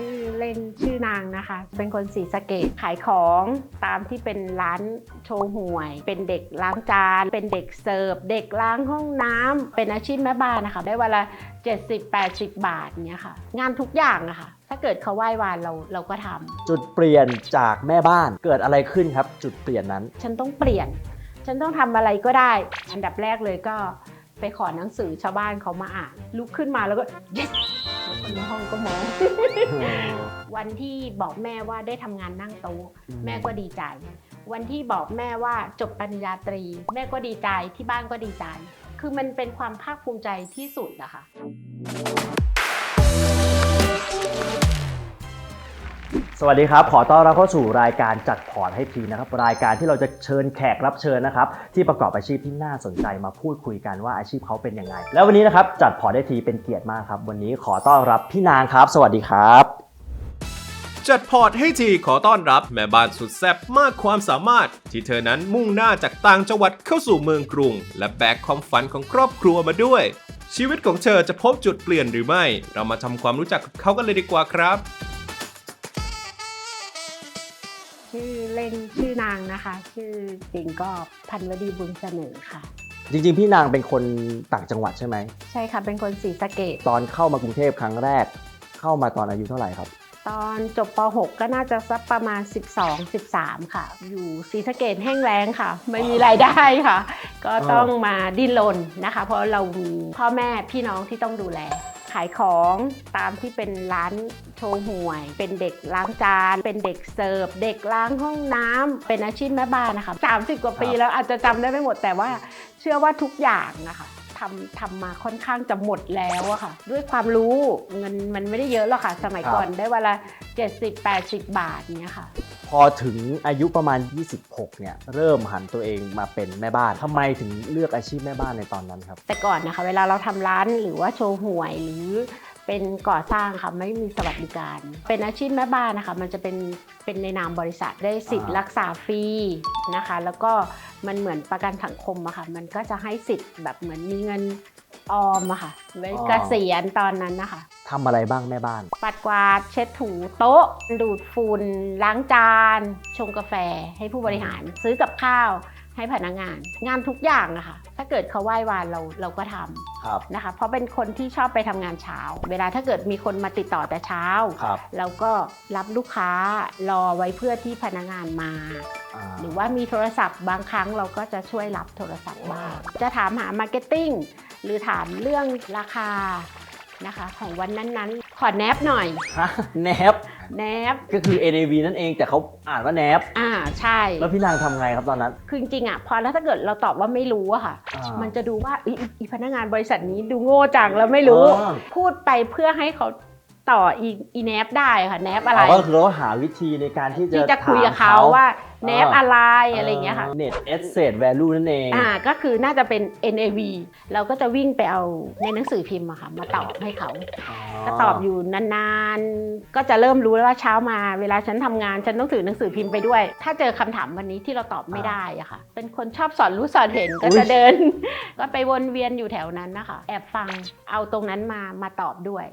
ชื่อเล่นชื่อนางนะคะ เป็นคนศรีสะเกดขายของตามที่เป็นร้านโชว์หวย เป็นเด็กล้างจาน เป็นเด็กเสิร์ฟ เด็กล้างห้องน้ำเป็นอาชีพแม่บ้านนะคะ ได้วันละ 70-80 บาทเนี้ยค่ะ งานทุกอย่างอะค่ะ ถ้าเกิดเขาไหว้วานเราเราก็ทำจุดเปลี่ยนจากแม่บ้านเกิดอะไรขึ้นครับ จุดเปลี่ยนนั้น ฉันต้องเปลี่ยน ฉันต้องทำอะไรก็ได้ อันดับแรกเลยก็ไปขอหนังสือชาวบ้านเขามาอ่าน ลุกขึ้นมาแล้วก็ yes แล้ว คนในห้องก็มอง วันที่บอกแม่ว่าได้ทำงานนั่งโต๊ะแม่ก็ดีใจ วันที่บอกแม่ว่าจบปริญญาตรี แม่ก็ดีใจที่บ้านก็ดีใจ คือมันเป็นความภาคภูมิใจที่สุดอะค่ะ สวัสดีครับ ขอต้อนรับเข้าสู่รายการจัดพอร์ตให้ทีนะครับ รายการที่เราจะเชิญแขกรับเชิญนะครับ ที่ประกอบอาชีพที่น่าสนใจมาพูดคุยกันว่าอาชีพเขาเป็นยังไง แล้ววันนี้นะครับจัดพอร์ตให้ทีเป็นเกียรติมากครับ วันนี้ขอต้อนรับพี่นางครับ สวัสดีครับ จัดพอร์ตให้ทีขอต้อนรับแม่บ้านสุดแซ่บมากความสามารถ ที่เธอนั้นมุ่งหน้าจากต่างจังหวัดเข้าสู่เมืองกรุง และแบกความฝันของครอบครัวมาด้วย ชีวิตของเธอจะพบจุดเปลี่ยนหรือไม่ เรามาทำความรู้จักกับเขากันเลยดีกว่าครับ ชื่อนางนะคะ ชื่อจริงก็พันวดีบุญเสนอค่ะ จริงๆ พี่นางเป็นคนต่างจังหวัดใช่ไหม ใช่ค่ะ เป็นคนศรีสะเกดตอนเข้ามากรุงเทพครั้งแรก เข้ามาตอนอายุเท่าไหร่ครับ ตอนจบป .6 ก็น่าจะสักประมาณ 12-13 ค่ะ อยู่ศรีสะเกดแห้งแล้งค่ะ ไม่มีรายได้ค่ะ ก็ต้องมาดิ้นรนนะคะ เพราะเรามีพ่อแม่พี่น้องที่ต้องดูแล ขายของตามที่เป็นร้านโชว์หวย เป็นเด็กล้างจาน เป็นเด็กเสิร์ฟ เด็กล้างห้องน้ำเป็นอาชีพแม่บ้านนะคะ30 กว่าปีครับแล้วอาจจะจำได้ไม่หมดแต่ว่าเชื่อว่าทุกอย่างนะคะทำทำมาค่อนข้างจะหมดแล้วอะค่ะ ด้วยความรู้เงินมันไม่ได้เยอะหรอกค่ะ สมัยก่อนได้วันละ70-80 บาทเนี้ยค่ะ พอถึงอายุประมาณ 26 เนี่ย เริ่มหันตัวเองมาเป็นแม่บ้านทำไมถึงเลือกอาชีพแม่บ้านในตอนนั้นครับ แต่ก่อนนะคะ เวลาเราทำร้านหรือว่าโชว์หวยหรือเป็นก่อสร้างค่ะไม่มีสวัสดิการ เป็นอาชีพแม่บ้านนะคะ มันจะเป็นเป็นในนามบริษัทได้สิทธิ์อ่ารักษาฟรีนะคะ แล้วก็มันเหมือนประกันสังคมอะค่ะ มันก็จะให้สิทธิ์แบบเหมือนมีเงินออมอะค่ะไว้เกษียณตอนนั้นนะคะ ทำอะไรบ้างแม่บ้าน ปัดกวาดเช็ดถูโต๊ะ ดูดฝุ่นล้างจาน ชงกาแฟให้ผู้บริหารซื้อกับข้าวให้พนักงาน งานทุกอย่างอะค่ะ ถ้าเกิดเขาไหว้วานเราเราก็ทำครับนะคะ เพราะเป็นคนที่ชอบไปทำงานเช้า เวลาถ้าเกิดมีคนมาติดต่อแต่เช้า ครับเราก็รับลูกค้ารอไว้เพื่อที่พนักงานมา อ่า หรือว่ามีโทรศัพท์บางครั้งเราก็จะช่วยรับโทรศัพท์บ้างจะถามหามาร์เก็ตติ้งหรือถามเรื่องราคา นะคะ ของวันนั้นๆ ขอแนบหน่อย ฮะแนบแนบ ก็คือ NAV นั่นเองแต่เขาอ่านว่าแนบอ่าใช่ แล้วพี่นางทำไงครับตอนนั้น คือจริงๆอะพอแล้วถ้าเกิดเราตอบว่าไม่รู้อะค่ะ อ่ามันจะดูว่าอีอีอีพนักงานบริษัทนี้ดูโง่จังแล้วไม่รู้ อ่า พูดไปเพื่อให้เขาต่ออีอีแนบได้ค่ะแนบอะไร ก็คือเราหาวิธีในการที่จะที่จะคุยกับเขาถมว่า แนบอะไรอะไรอย่างเงี้ยค่ะ เน็ต asset value นั่นเอง อ่าก็คือน่าจะเป็น NAV เราก็จะวิ่งไปเอาในหนังสือพิมพ์อะค่ะ มาตอบให้เขา ก็ตอบอยู่นานๆ ก็จะเริ่มรู้แล้วว่าเช้ามาเวลาฉันทำงานฉันต้องถือหนังสือพิมพ์ไปด้วย ถ้าเจอคำถามวันนี้ที่เราตอบไม่ได้อะค่ะ เป็นคนชอบสอนรู้สอนเห็นก็จะเดิน ก็ไปวนเวียนอยู่แถวนั้นนะคะ แอบฟังเอาตรงนั้นมามาตอบด้วย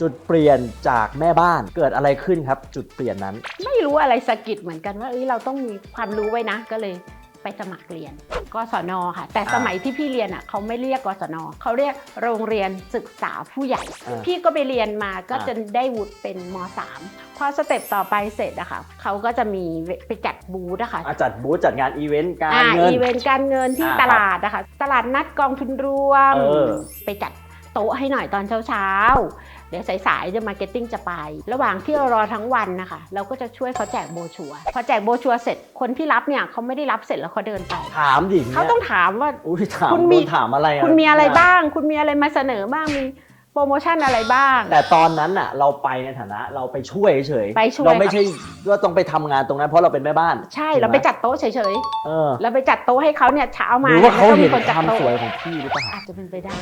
จุดเปลี่ยนจากแม่บ้านเกิดอะไรขึ้นครับ จุดเปลี่ยนนั้น ไม่รู้อะไรสะกิดเหมือนกันว่าเอ้ยเราต้องมีความรู้ไว้นะ ก็เลยไปสมัครเรียนกศนค่ะ แต่สมัยที่พี่เรียนอะเขาไม่เรียกกศนเขาเรียกโรงเรียนศึกษาผู้ใหญ่ อ่าพี่ก็ไปเรียนมาก็อ่าจะได้วุฒิเป็นม .3 พอสเต็ปต่อไปเสร็จอะค่ะเขาก็จะมีไปจัดบูธอะค่ะอะจัดบูธจัดงานอีเวนต์การอ่าเงิน อีเวนต์การเงินที่อ่าตลาดนะคะตลาดนัดกองทุนรวม เออไปจัดโต๊ะให้หน่อยตอนเช้าๆ เดี๋ยวสายๆจะมาร์เก็ตติ้งจะไป ระหว่างที่เรารอทั้งวันนะคะ เราก็จะช่วยเขาแจกโบรชัวร์พอแจกโบรชัวร์เสร็จคนที่รับเนี่ยเขาไม่ได้รับเสร็จแล้วเขาเดินไปถามดิเขาต้องถามว่าอุ้ยถามคุณมีโดนถามอะไรอะคุณมีอะไรบ้าง คุณมีอะไรมาเสนอบ้างมีโปรโมชั่นอะไรบ้าง แต่ตอนนั้นอะเราไปในฐานะเราไปช่วยเฉยๆไปช่วยเราไม่ใช่ว่าต้องไปทำงานตรงนั้นเพราะเราเป็นแม่บ้าน ใช่ถูกไหมเราไปจัดโต๊ะเฉยเออๆเราไปจัดโต๊ะให้เขาเนี่ยเช้าหมารือว่าเขาแล้วก็เห็มีนคนจัดความโต๊ะสวยของพี่หรือเปล่าอาจจะเป็นไปได้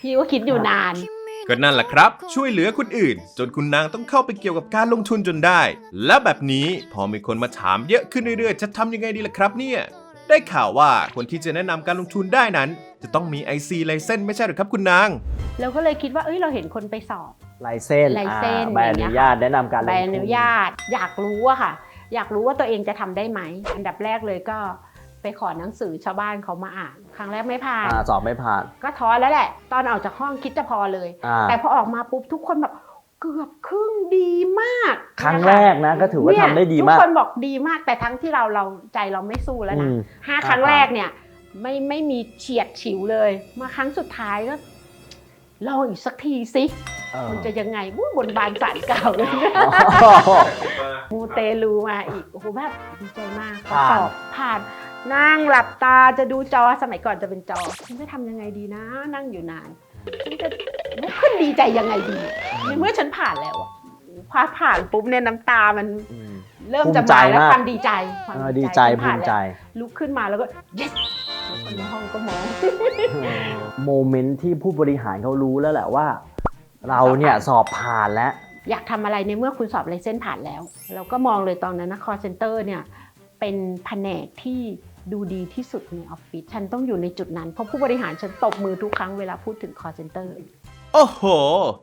พี่ก็คิดอยู่นาน ก็นั่นแหละครับ ช่วยเหลือคนอื่น จนคุณนางต้องเข้าไปเกี่ยวกับการลงทุนจนได้ และแบบนี้พอมีคนมาถามเยอะขึ้นเรื่อยๆ จะทำยังไงดีล่ะครับเนี่ย ได้ข่าวว่าคนที่จะแนะนำการลงทุนได้นั้น จะต้องมี IC ไลเซนไม่ใช่หรือครับคุณนาง เราก็เลยคิดว่าเอ้ยเราเห็นคนไปสอบ ลายเส้นลายเส้นอ่าใบออย่างเงี้นุยญาตแนะนำการลงใบทุนอนุญาตอยากรู้อะค่ะ อยากรู้ว่าตัวเองจะทำได้ไหม อันดับแรกเลยก็ไปขอหนังสือชาวบ้านเขามาอ่าน ครั้งแรกไม่ผ่านอ่าสอบไม่ผ่าน ก็ท้อแล้วแหละ ตอนออกจากห้องคิดจะพอเลย อ่า แต่พอออกมาปุ๊บทุกคนแบบเกือบครึ่งดีมากครั้งนะะแรกนะก็ถือว่าเนี่ยทำได้ดีมาก ทุกคนบอกดีมาก แต่ทั้งที่เราเราใจเราไม่สู้แล้วอืนะมห้าอ่าครั้งครับแรกเนี่ยไม่ไม่มีเฉียดฉิวเลย มาครั้งสุดท้ายก็ลองอีกสักทีสิ เออมันจะยังไงวู้บนบานสารเก่าเลยอ๋อมูเตลูมาอีกโอ้โหแบบดีใจมากพอผ่าน สอบผ่าน นั่งหลับตาจะดูจอสมัยก่อนจะเป็นจอ ฉันจะทำยังไงดีนะ นั่งอยู่นาน ฉันจะลุกขึ้นดีใจยังไงดีในเมื่อฉันผ่านแล้วอะพอผ่านปุ๊บเนี่ยน้ำตามันอืม เริ่มจะภูมิใจมาแล้วมาก ความดีใจความเออดีใจฉันภูผ่านมิแล้วใจลุกขึ้นมาแล้วก็ yes แล้วคนในห้องก็มอง โมเมนต์ที่ผู้บริหารเขารู้แล้วแหละว่า เราเนี่ยสอบผ่านแล้ว อยากทำอะไรในเมื่อคุณสอบไลเซนส์ผ่านแล้ว เราก็มองเลยตอนนั้นนะ call center เนี่ยเป็นแผนกที่ ดูดีที่สุดในออฟฟิศฉันต้องอยู่ในจุดนั้น เพราะผู้บริหารฉันตบมือทุกครั้งเวลาพูดถึง call center โอ้โห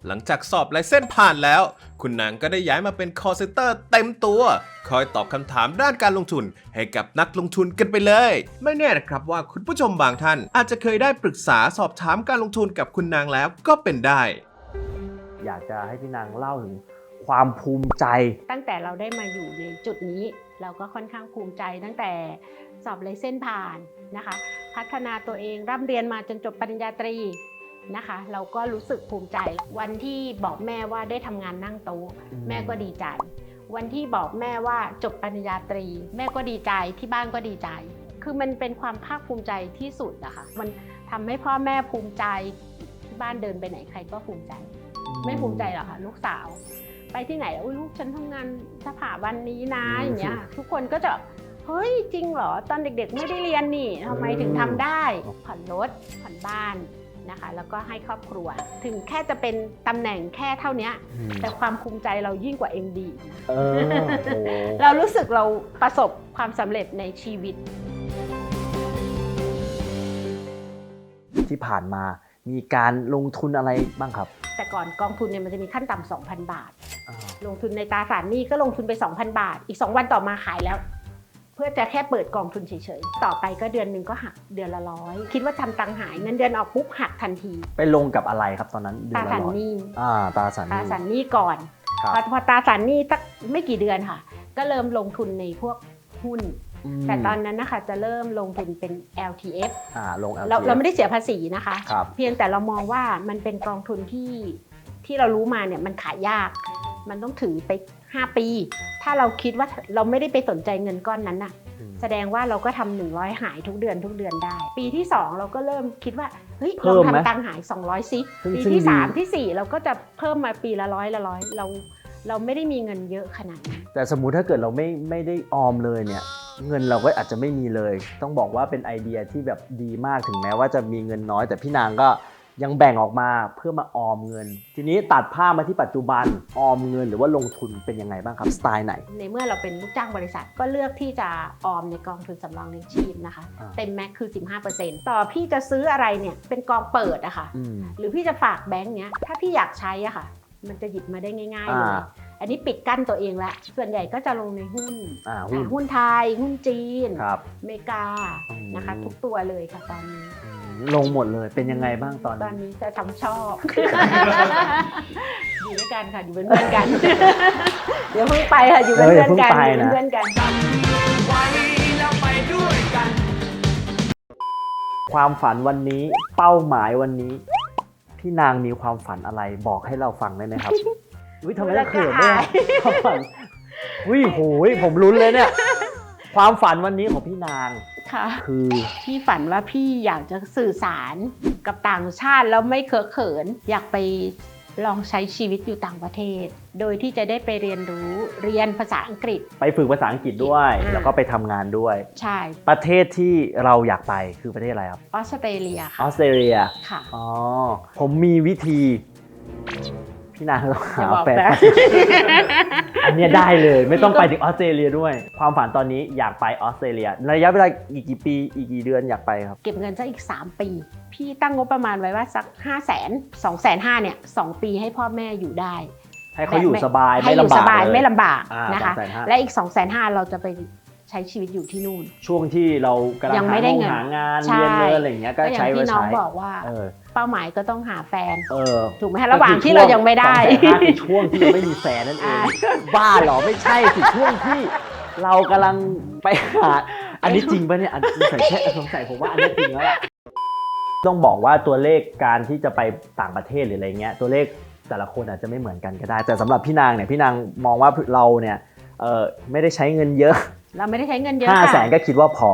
หลังจากสอบไลเซนผ่านแล้ว คุณนางก็ได้ย้ายมาเป็น call center เต็มตัว คอยตอบคำถามด้านการลงทุน ให้กับนักลงทุนกันไปเลย ไม่แน่นะครับว่าคุณผู้ชมบางท่าน อาจจะเคยได้ปรึกษาสอบถามการลงทุนกับคุณนางแล้วก็เป็นได้ อยากจะให้พี่นางเล่าถึงความภูมิใจ ตั้งแต่เราได้มาอยู่ในจุดนี้ เราก็ค่อนข้างภูมิใจตั้งแต่สอบไลเซนส์ผ่านนะคะ พัฒนาตัวเองร่ำเรียนมาจนจบปริญญาตรีนะคะ เราก็รู้สึกภูมิใจ วันที่บอกแม่ว่าได้ทำงานนั่งโต๊ะอืมแม่ก็ดีใจ วันที่บอกแม่ว่าจบปริญญาตรี แม่ก็ดีใจที่บ้านก็ดีใจ คือมันเป็นความภาคภูมิใจที่สุดนะคะมันทำให้พ่อแม่ภูมิใจที่บ้านเดินไปไหนใครก็ภูมิใจ ไม่ภูมิใจหรอกค่ะลูกสาว ไปที่ไหนอุ้ยลูกฉันทำงานสถาบันนี้นะอย่างเงี้ยทุกคนก็จะเฮ้ยจริงเหรอตอนเด็กๆไม่ได้เรียนนี่ทำไมถึงทำได้ผ่อนรถผ่อนบ้านนะคะ แล้วก็ให้ครอบครัว ถึงแค่จะเป็นตำแหน่งแค่เท่านี้อืมแต่ความภูมิใจเรายิ่งกว่า MD นะเออโอ้เรารู้สึกเราประสบความสำเร็จในชีวิต ที่ผ่านมา มีการลงทุนอะไรบ้างครับ แต่ก่อนกองทุนเนี่ยมันจะมีขั้นต่ำ2,000 บาทอ่าลงทุนในตราสารหนี้ก็ลงทุนไป 2,000 บาท อีก 2 วันต่อมาขายแล้ว เพื่อจะแค่เปิดกองทุนเฉยๆ ต่อไปก็เดือนหนึ่งก็หักเดือนละร้อยคิดว่าทำตังค์หายเงินเดือนออกปุ๊บหักทันที ไปลงกับอะไรครับตอนนั้นเดืตอรานละสารร้อยหนี้อ่าตราสารหตรานี้สารหนี้ก่อนครับพอพอตราสารหนี้สักไม่กี่เดือนค่ะ ก็เริ่มลงทุนในพวกหุ้นม แต่ตอนนั้นนะคะจะเริ่มลงทุนเป็น LTF อ่าลง LTF เราเราไม่ได้เสียภาษีนะคะ ครับ เพียงแต่เรามองว่ามันเป็นกองทุนที่ที่เรารู้มาเนี่ยมันขายยาก มันต้องถือไป 5 ปี ถ้าเราคิดว่าเราไม่ได้ไปสนใจเงินก้อนนั้นน่ะ อืม แสดงว่าเราก็ทำ100หายทุกเดือนทุกเดือนได้ ปีที่ 2 เราก็เริ่มคิดว่าเฮ้ยเพิ่เรามไหมทำตังค์หาย 200ซิซึ่งปีซึ่งที่ ดี 3 ทีสี่4 เราก็จะเพิ่มมาปีละร้อยละร้อยเราเราไม่ได้มีเงินเยอะขนาดนั้น แต่สมมุติถ้าเกิดเราไม่ไม่ได้ออมเลยเนี่ย เงินเราก็อาจจะไม่มีเลย ต้องบอกว่าเป็นไอเดียที่แบบดีมากถึงแม้ว่าจะมีเงินน้อย แต่พี่นางก็ยังแบ่งออกมาเพื่อมาออมเงิน ทีนี้ตัดผ้าพมาที่ปัจจุบันออมเงินหรือว่าลงทุนเป็นยังไงบ้างครับสไตล์ไหน ในเมื่อเราเป็นลูกจ้างบริษัทก็เลือกที่จะออมในกองทุนสำรองเลี้ยงชีพนะคะ อ่า เต็มแม็กคือ 15%ต่อพี่จะซื้ออะไรเนี่ยเป็นกองเปิดอะค่ะ อืม หรือพี่จะฝากแบงค์เนี้ยถ้าพี่อยากใช้อะค่ะ มันจะหยิบมาได้ง่ายๆเลยอ่า อันนี้ปิดกั้นตัวเองละส่วนใหญ่ก็จะลงในหุ้นอ่าหุ้น อ่าหุ้นไทย หุ้นจีนครับ อเมริกาอืม นะคะ ทุกตัวเลยค่ะตอนนี้อืมลงหมดเลยเป็นยังไงบ้างตอนตอนนี้นี้จะทำชอบ อยู่ด้วยกันค่ะอยู่เป็นเพื่อนกัน เดี๋ยวเพิ่งไปค่ะอยู่เป็นเพื่อนกันอยู่เป็นเพื่อนกัน ความฝันวันนี้เป้าหมายวันนี้ พี่นางมีความฝันอะไรบอกให้เราฟังได้ไหมครับ วิทำไมต้องเขินด้วยอะความฝันวิโหยผมลุ้นเลยเนี่ย ความฝันวันนี้ของพี่นางค่ะ คือพี่ฝันว่าพี่อยากจะสื่อสารกับต่างชาติแล้วไม่เคอะเขิน อยากไปลองใช้ชีวิตอยู่ต่างประเทศ โดยที่จะได้ไปเรียนรู้เรียนภาษาอังกฤษ ไปฝึกภาษาอังกฤษด้วย อ่า แล้วก็ไปทำงานด้วย ใช่ประเทศที่เราอยากไปคือประเทศอะไรครับออสเตรเลียอค่ะอสเตรเลียค่ะ อ๋อผมมีวิธี พี่นางต้องอย่าหาบอกแฟนนะอันเนี้ยได้เลยไม่ต้องไปถึงออสเตรเลียด้วย ความฝันตอนนี้อยากไปออสเตรเลียระยะเวลาอีกกี่ปีอีกกี่เดือนอยากไปครับ เก็บเงินสักอีก 3 ปี พี่ตั้งงบประมาณไว้ว่าสัก 5 0 0 0 0 0 2 5 0 0 0เนี่ยสองปีให้พ่อแม่อยู่ได้ ให้เขาอยู่สบายให้ไม่อยู่ลำบาสกบายเลยไม่ลำบากอ่านะคะ250,000และอีก 2 5 0 0 0เราจะไปใช้ชีวิตอยู่ที่นู่น ช่วงที่เรากำลังยังหาไม่ได้งเงินหางานใช่เรียนเงินอะไรอย่างเงี้ยก็ก็อย่าใช้งไว้ที่น้องใช้บอกว่า เออเป้าหมายก็ต้องหาแฟน เออถูกไหมคะระหว่างที่เรายังไม่ได้ สองแสนห้าคือช่วงที่ยังไม่มีแฟนนั่นเอง อ่า บ้าเหรอไม่ใช่สิช่วงที่เรากำลังไปหา อันนี้จริงปะเนี่ยอันสงสัยแค่สงสัยผมว่าอันนี้จริงแล้วล่ะต้องบอกว่าตัวเลขการที่จะไปต่างประเทศหรืออะไรเงี้ยตัวเลขแต่ละคนอาจจะไม่เหมือนกันก็ได้ แต่สำหรับพี่นางเนี่ยพี่นางมองว่าเราเนี่ยเออไม่ได้ใช้เงินเยอะเราไม่ได้ใช้เงินเยอะห้าแสนค่ะก็คิดว่าพอ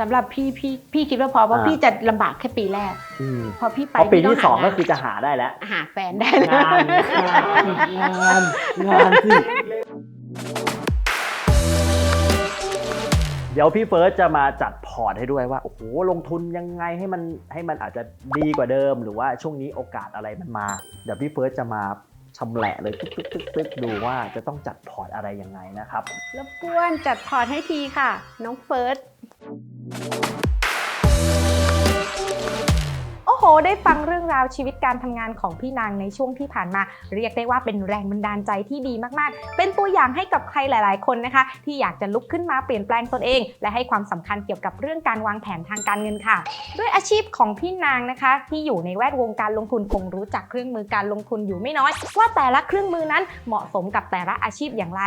สำหรับพี่พี่พี่คิดว่าพอเพราะอ่า พี่จะลำบากแค่ปีแรก อืมพอพี่ไปเพราะปีที่พี่สองหาก็คือจะหาได้แล้วหาแฟนได้เลยงานงานงานงานสิเดี๋ยวพี่เฟิร์สจะมาจัดพอร์ตให้ด้วยว่าโอ้โหลงทุนยังไงให้มันให้มันอาจจะดีกว่าเดิม หรือว่าช่วงนี้โอกาสอะไรมันมา เดี๋ยวพี่เฟิร์สจะมาชำแหละเลยตึ๊กตึ๊กตึ๊กตึ๊กดูว่าจะต้องจัดพอร์ตอะไรยังไงนะครับ รบกวนจัดพอร์ตให้ทีค่ะ น้องเฟิร์ส โอ้โห ได้ฟังเรื่องราวชีวิตการทำงานของพี่นางในช่วงที่ผ่านมา เรียกได้ว่าเป็นแรงบันดาลใจที่ดีมากๆ เป็นตัวอย่างให้กับใครหลาย ๆ คนนะคะ ที่อยากจะลุกขึ้นมาเปลี่ยนแปลงตนเอง และให้ความสำคัญเกี่ยวกับเรื่องการวางแผนทางการเงินค่ะ ด้วยอาชีพของพี่นางนะคะ ที่อยู่ในแวดวงการลงทุนคงรู้จักเครื่องมือการลงทุนอยู่ไม่น้อย ว่าแต่ละเครื่องมือนั้นเหมาะสมกับแต่ละอาชีพอย่างไร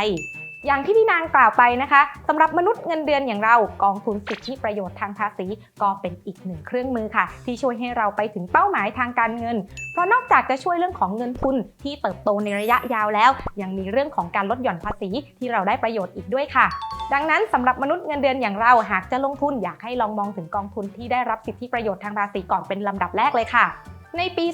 อย่างที่พี่นางกล่าวไปนะคะสำหรับมนุษย์เงินเดือนอย่างเรากองทุนสิทธิประโยชน์ทางภาษี ก็เป็นอีกหนึ่งเครื่องมือค่ะ ที่ช่วยให้เราไปถึงเป้าหมายทางการเงิน เพราะนอกจากจะช่วยเรื่องของเงินทุนที่เติบโตในระยะยาวแล้ว ยังมีเรื่องของการลดหย่อนภาษีที่เราได้ประโยชน์อีกด้วยค่ะ ดังนั้นสำหรับมนุษย์เงินเดือนอย่างเราหากจะลงทุนอยากให้ลองมองถึงกองทุนที่ได้รับสิทธิประโยชน์ทางภาษีก่อนเป็นลำดับแรกเลยค่ะ ในปี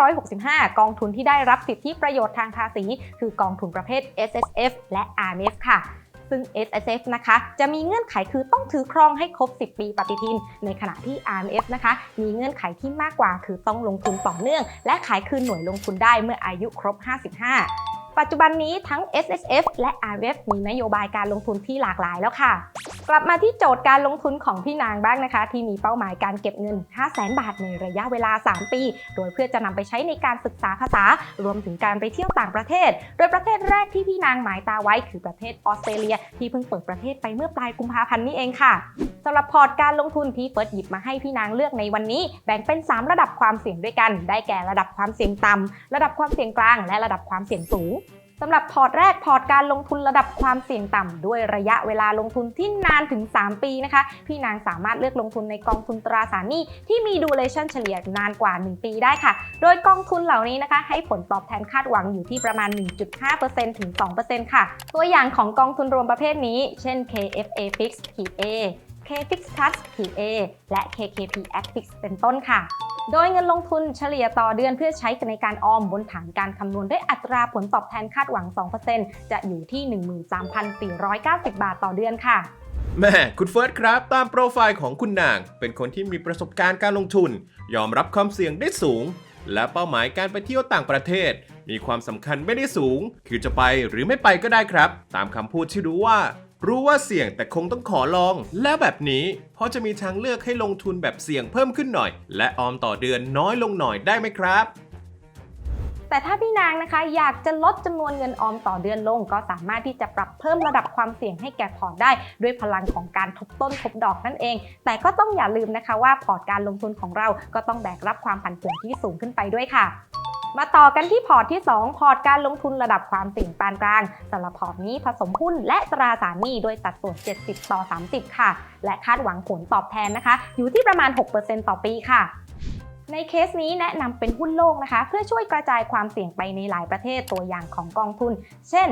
2565 กองทุนที่ได้รับสิทธิประโยชน์ทางภาษี คือกองทุนประเภท S S F และ R M F ค่ะซึ่ง S S F นะคะ จะมีเงื่อนไขคือต้องถือครองให้ครบ 10 ปีปฏิทิน ในขณะที่ R M F นะคะ มีเงื่อนไขที่มากกว่าคือต้องลงทุนต่อเนื่อง และขายคืนหน่วยลงทุนได้เมื่ออายุครบ 55 ปัจจุบันนี้ทั้ง S S F และ R M F มีนโยบายการลงทุนที่หลากหลายแล้วค่ะ กลับมาที่โจทย์การลงทุนของพี่นางบ้างนะคะ ที่มีเป้าหมายการเก็บเงิน 5 0 0 0 0 0บาทในระยะเวลา 3 ปี โดยเพื่อจะนำไปใช้ในการศึกษาภาษา รวมถึงการไปเที่ยวต่างประเทศ โดยประเทศแรกที่พี่นางหมายตาไว้คือประเทศออสเตรเลีย ที่เพิ่งเปิดประเทศไปเมื่อปลายกุมภาพันธ์นี้เองค่ะสำหรับพอร์ตการลงทุนที่เฟิร์สหยิบมาให้พี่นางเลือกในวันนี้ แบ่งเป็น 3 ระดับความเสี่ยงด้วยกัน ได้แก่ระดับความเสี่ยงต่ำระดับความเสี่ยงกลาง และระดับความเสี่ยงสูง สำหรับพอร์ตแรกพอร์ตการลงทุนระดับความเสี่ยงต่ำด้วยระยะเวลาลงทุนที่นานถึง 3 ปีนะคะ พี่นางสามารถเลือกลงทุนในกองทุนตราสารหนี้ที่มีดูเลชั่นเฉลี่ยนานกว่า 1 ปีได้ค่ะ โดยกองทุนเหล่านี้นะคะ ให้ผลตอบแทนคาดหวังอยู่ที่ประมาณ 1.5%ถึง 2%ค่ะ ตัวอย่างของกองทุนรวมประเภทนี้ เช่น KFA Fix A KFix Plus A และ KKP Actix เป็นต้นค่ะ โดยเงินลงทุนเฉลี่ยต่อเดือนเพื่อใช้ในการออมบนฐานการคำนวณด้วยอัตราผลตอบแทนคาดหวัง 2%จะอยู่ที่ 13,490 บาทต่อเดือนค่ะแม่คุณเฟิร์สครับ ตามโปรไฟล์ของคุณนาง เป็นคนที่มีประสบการณ์การลงทุน ยอมรับความเสี่ยงได้สูง และเป้าหมายการไปเที่ยวต่างประเทศ มีความสำคัญไม่ได้สูง คือจะไปหรือไม่ไปก็ได้ครับ ตามคำพูดที่รู้ว่า รู้ว่าเสี่ยงแต่คงต้องขอลอง และแบบนี้พอจะมีทางเลือกให้ลงทุนแบบเสี่ยงเพิ่มขึ้นหน่อย และออมต่อเดือนน้อยลงหน่อยได้ไหมครับ แต่ถ้าพี่นางนะคะอยากจะลดจำนวนเงินออมต่อเดือนลง ก็สามารถที่จะปรับเพิ่มระดับความเสี่ยงให้แก่พอร์ตได้ ด้วยพลังของการทบต้นทบดอกนั่นเอง แต่ก็ต้องอย่าลืมนะคะว่าพอร์ตการลงทุนของเราก็ต้องแบกรับความผันผวนที่สูงขึ้นไปด้วยค่ะ มาต่อกันที่พอร์ตที่ 2 พอร์ตการลงทุนระดับความเสี่ยงปานกลางสำหรับพอร์ตนี้ผสมหุ้นและตราสารหนี้โดยสัดส่วน 70 ต่อ 30 ค่ะ และคาดหวังผลตอบแทนนะคะ อยู่ที่ประมาณ 6%ต่อปีค่ะในเคสนี้แนะนำเป็นหุ้นโลกนะคะ เพื่อช่วยกระจายความเสี่ยงไปในหลายประเทศตัวอย่างของกองทุน เช่น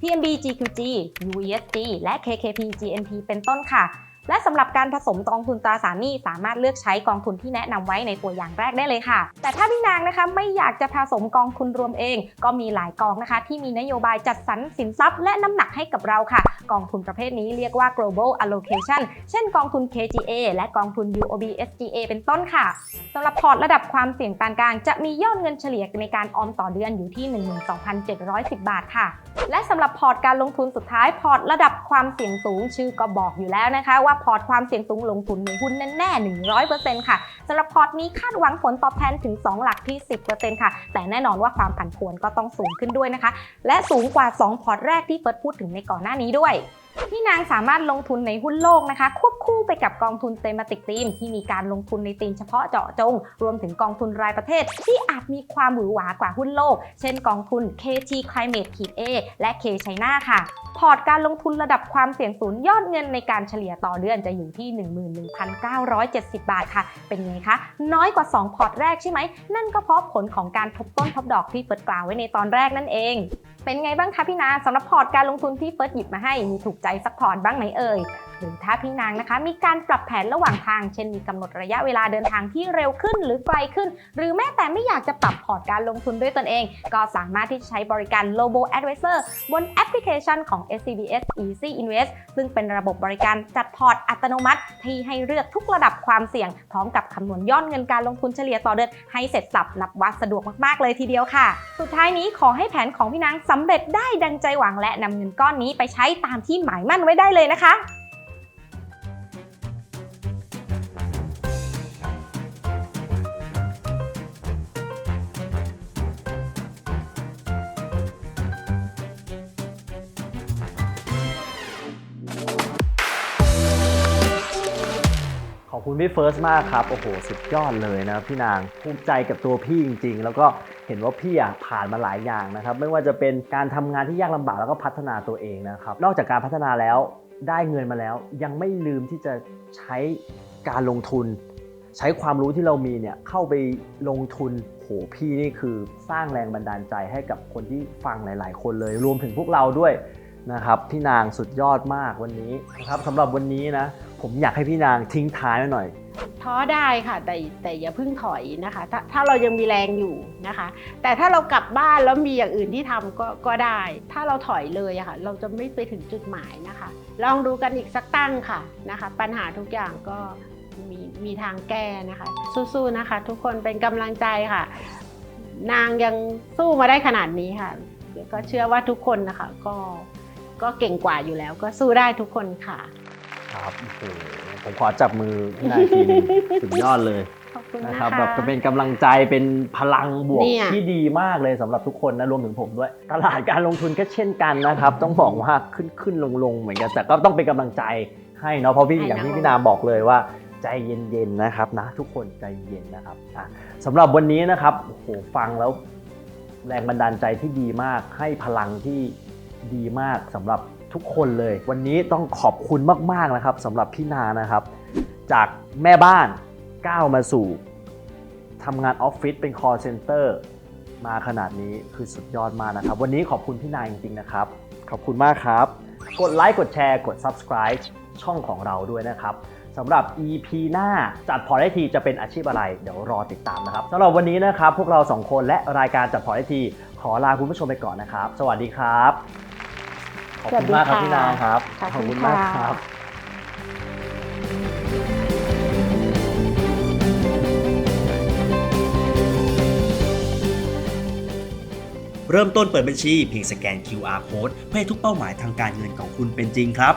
TMB GQG UESG และ KKP GNP เป็นต้นค่ะ และสำหรับการผสมกองทุนตราสารหนี้สามารถเลือกใช้กองทุนที่แนะนำไว้ในตัวอย่างแรกได้เลยค่ะ แต่ถ้าพี่นางนะคะไม่อยากจะผสมกองทุนรวมเอง ก็มีหลายกองนะคะ ที่มีนโยบายจัดสรรสินทรัพย์และน้ำหนักให้กับเราค่ะ กองทุนประเภทนี้เรียกว่า global allocation เช่นกองทุน KGA และกองทุน UOB SGA เป็นต้นค่ะสำหรับพอร์ตระดับความเสี่ยงปานกลางจะมียอดเงินเฉลี่ยในการออมต่อเดือนอยู่ที่ 12,710 บาทค่ะ และสำหรับพอร์ตการลงทุนสุดท้ายพอร์ตระดับความเสี่ยงสูงชื่อก็บอกอยู่แล้วนะคะว่าพอร์ตความเสี่ยงสูงลงทุนในหุ้นแน่ๆ100%ค่ะสำหรับพอร์ตนี้คาดหวังผลตอบแทนถึง 2 หลักที่ 10%ค่ะ แต่แน่นอนว่าความผันผวนก็ต้องสูงขึ้นด้วยนะคะ และสูงกว่า 2 พอร์ตแรกที่เฟิร์สพูดถึงในก่อนหน้านี้ด้วยพี่นางสามารถลงทุนในหุ้นโลกนะคะ ควบคู่ไปกับกองทุนเตมติกทีมที่มีการลงทุนในธีมเฉพาะเจาะจง รวมถึงกองทุนรายประเทศ ที่อาจมีความหวือหวากว่าหุ้นโลก เช่นกองทุน KT Climate A และ K China ค่ะ พอร์ตการลงทุนระดับความเสี่ยงสูงยอดเงินในการเฉลี่ยต่อเดือนจะอยู่ที่ 11,970 บาทค่ะ เป็นไงคะ น้อยกว่า 2 พอร์ตแรกใช่ไหม นั่นก็เพราะผลของการทบต้นทบดอกที่เฟิร์สกล่าวไว้ในตอนแรกนั่นเอง เป็นไงบ้างคะพี่นาสำหรับพอร์ตการลงทุนที่เฟิร์สหยิบมาให้มีถูกใจสักพอร์ตบ้างไหมเอ่ย หรือถ้าพี่นางนะคะ มีการปรับแผนระหว่างทาง เช่นมีกำหนดระยะเวลาเดินทางที่เร็วขึ้นหรือไกลขึ้น หรือแม้แต่ไม่อยากจะปรับพอร์ตการลงทุนด้วยตนเอง ก็สามารถที่จะใช้บริการ Lobo Advisor บนแอปพลิเคชันของ SCBS Easy Invest ซึ่งเป็นระบบบบริการจัดพอร์ตอัตโนมัติ ที่ให้เลือกทุกระดับความเสี่ยง พร้อมกับคำนวณยอดเงินการลงทุนเฉลี่ยต่อเดือนให้เสร็จสับนับวัดสะดวกมากๆเลยทีเดียวค่ะ สุดท้ายนี้ขอให้แผนของพี่นางสำเร็จได้ดังใจหวังและนำเงินก้อนนี้ไปใช้ตามที่หมายมั่นไว้ได้เลยนะคะ คุณพี่เฟิร์สมากครับ โอ้โห สุดยอดเลยนะพี่นางภูมิใจกับตัวพี่จริง ๆ แล้วก็เห็นว่าพี่อะผ่านมาหลายอย่างนะครับ ไม่ว่าจะเป็นการทำงานที่ยากลำบากแล้วก็พัฒนาตัวเองนะครับ นอกจากการพัฒนาแล้วได้เงินมาแล้ว ยังไม่ลืมที่จะใช้การลงทุน ใช้ความรู้ที่เรามีเนี่ยเข้าไปลงทุนโหพี่นี่คือสร้างแรงบันดาลใจให้กับคนที่ฟังหลาย ๆ คนเลย รวมถึงพวกเราด้วยนะครับพี่นางสุดยอดมากวันนี้นะครับสำหรับวันนี้นะ ผมอยากให้พี่นางทิ้งท้ายไว้หน่อย ท้อได้ค่ะ แต่แต่อย่าเพิ่งถอยนะคะ ถ้าถ้าเรายังมีแรงอยู่นะคะ แต่ถ้าเรากลับบ้านแล้วมีอย่างอื่นที่ทำก็ก็ได้ ถ้าเราถอยเลยอะค่ะ เราจะไม่ไปถึงจุดหมายนะคะ ลองดูกันอีกสักตั้งค่ะนะคะ ปัญหาทุกอย่างก็มีมีทางแก้นะคะ สู้ๆนะคะ ทุกคนเป็นกำลังใจค่ะ นางยังสู้มาได้ขนาดนี้ค่ะ ก็เชื่อว่าทุกคนนะคะ ก็ก็เก่งกว่าอยู่แล้ว ก็สู้ได้ทุกคนค่ะ ครับโอ้โหผมขอจับมือพี่นางทีนึงสุดยอดเลยขอบคุณนะนะครัคะบแบบจะเป็นกำลังใจเป็นพลังบวกเนี่ย ที่ดีมากเลยสำหรับทุกคนนะรวมถึงผมด้วย ตลาดการลงทุนก็เช่นกันนะครับ ต้องบอกว่าขึ้นขึ้นลงลงเหมือนกันแต่ก็ต้องเป็นกำลังใจให้เนาะเพราะพี่อย่างที่พี่นาบอกเลยว่า ใจเย็นๆนะครับนะ ทุกคนใจเย็นนะครับอะสำหรับวันนี้นะครับโอ้โหฟังแล้วแรงบันดาลใจที่ดีมากให้พลังที่ดีมากสำหรับ ทุกคนเลย วันนี้ต้องขอบคุณมากๆนะครับสำหรับพี่นานะครับ จากแม่บ้านก้าวมาสู่ทำงานออฟฟิศเป็น call center มาขนาดนี้คือสุดยอดมากนะครับ วันนี้ขอบคุณพี่นายจริงๆนะครับ ขอบคุณมากครับ กดไลค์กดแชร์กด subscribe ช่องของเราด้วยนะครับสำหรับ EP หน้าจัดพอร์ตไอทีจะเป็นอาชีพอะไร เดี๋ยวรอติดตามนะครับสำหรับวันนี้นะครับ พวกเราสองคนและรายการจัดพอร์ตไอทีขอลาคุณผู้ชมไปก่อนนะครับ สวัสดีครับ ขอบคุณมากครับพี่นางครับ ขอบคุณมากค่ะครับเริ่มต้นเปิดบัญชีเพียงสแกน QR code เพื่อให้ทุกเป้าหมายทางการเงินของคุณเป็นจริงครับ